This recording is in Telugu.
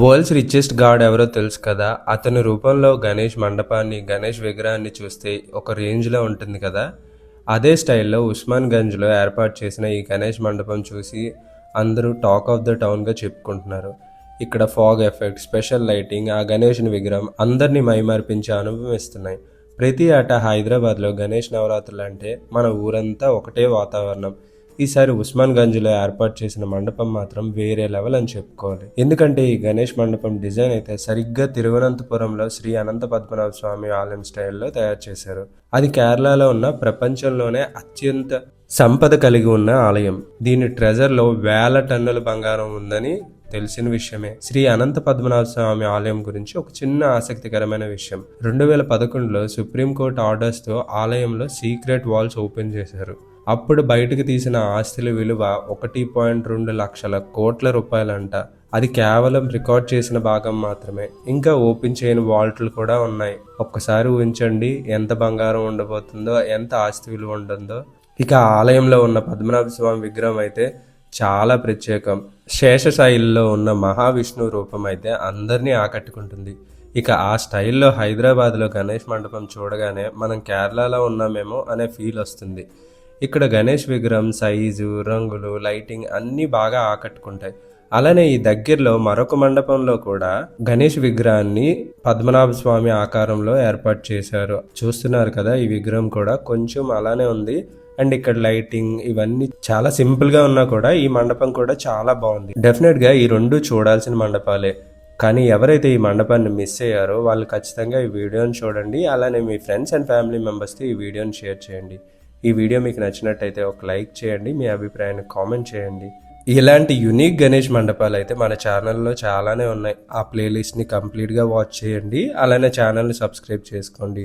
వరల్డ్స్ రిచెస్ట్ గాడ్ ఎవరో తెలుసు కదా అతని రూపంలో గణేష్ మండపాన్ని గణేష్ విగ్రహాన్ని చూస్తే ఒక రేంజ్లో ఉంటుంది కదా. అదే స్టైల్లో ఉస్మాన్ గంజ్లో ఏర్పాటు చేసిన ఈ గణేష్ మండపం చూసి అందరూ టాక్ ఆఫ్ ద టౌన్గా చెప్పుకుంటున్నారు. ఇక్కడ ఫాగ్ ఎఫెక్ట్ స్పెషల్ లైటింగ్ ఆ గణేష్ని విగ్రహం అందరినీ మైమర్పించే అనుభవం ఇస్తున్నాయి. ప్రతి ఏటా హైదరాబాద్లో గణేష్ నవరాత్రులు అంటే మన ఊరంతా ఒకటే వాతావరణం. ఈసారి ఉస్మాన్ గంజ్లో ఏర్పాటు చేసిన మండపం మాత్రం వేరే లెవెల్ అని చెప్పుకోవాలి. ఎందుకంటే ఈ గణేష్ మండపం డిజైన్ అయితే సరిగ్గా తిరువనంతపురంలో శ్రీ అనంత పద్మనాభ స్వామి ఆలయం స్టైల్లో తయారు చేశారు. అది కేరళలో ఉన్న ప్రపంచంలోనే అత్యంత సంపద కలిగి ఉన్న ఆలయం. దీని ట్రెజర్లో వేల టన్నుల బంగారం ఉందని తెలిసిన విషయమే. శ్రీ అనంత పద్మనాభ స్వామి ఆలయం గురించి ఒక చిన్న ఆసక్తికరమైన విషయం. రెండు వేల పదకొండులో సుప్రీంకోర్టు ఆర్డర్స్తో ఆలయంలో సీక్రెట్ వాల్స్ ఓపెన్ చేశారు. అప్పుడు బయటకు తీసిన ఆస్తుల విలువ ఒకటి పాయింట్ రెండు లక్షల కోట్ల రూపాయలంట. అది కేవలం రికార్డ్ చేసిన భాగం మాత్రమే. ఇంకా ఓపెన్ చేయని వాల్ట్లు కూడా ఉన్నాయి. ఒక్కసారి ఊహించండి ఎంత బంగారం ఉండబోతుందో ఎంత ఆస్తి విలువ ఉంటుందో. ఇక ఆలయంలో ఉన్న పద్మనాభ స్వామి విగ్రహం అయితే చాలా ప్రత్యేకం. శేషశైలిలో ఉన్న మహావిష్ణు రూపం అయితే అందరినీ ఆకట్టుకుంటుంది. ఇక ఆ స్టైల్లో హైదరాబాద్లో గణేష్ మండపం చూడగానే మనం కేరళలో ఉన్నామేమో అనే ఫీల్ వస్తుంది. ఇక్కడ గణేష్ విగ్రహం సైజు రంగులు లైటింగ్ అన్నీ బాగా ఆకట్టుకుంటాయి. అలానే ఈ దగ్గరలో మరొక మండపంలో కూడా గణేష్ విగ్రహాన్ని పద్మనాభ స్వామి ఆకారంలో ఏర్పాటు చేశారు. చూస్తున్నారు కదా ఈ విగ్రహం కూడా కొంచెం అలానే ఉంది. అండ్ ఇక్కడ లైటింగ్ ఇవన్నీ చాలా సింపుల్గా ఉన్నా కూడా ఈ మండపం కూడా చాలా బాగుంది. డెఫినెట్గా ఈ రెండు చూడాల్సిన మండపాలే. కానీ ఎవరైతే ఈ మండపాన్ని మిస్ అయ్యారో వాళ్ళు ఖచ్చితంగా ఈ వీడియోని చూడండి. అలానే మీ ఫ్రెండ్స్ అండ్ ఫ్యామిలీ మెంబర్స్తో ఈ వీడియోని షేర్ చేయండి. ఈ వీడియో మీకు నచ్చినట్టయితే ఒక లైక్ చేయండి మీ అభిప్రాయాన్ని కామెంట్ చేయండి. ఇలాంటి యునిక్ గణేష్ మండపాలు అయితే మన ఛానల్లో చాలానే ఉన్నాయి. ఆ ప్లేలిస్ట్ని కంప్లీట్గా వాచ్ చేయండి. అలానే ఛానల్ని సబ్స్క్రైబ్ చేసుకోండి.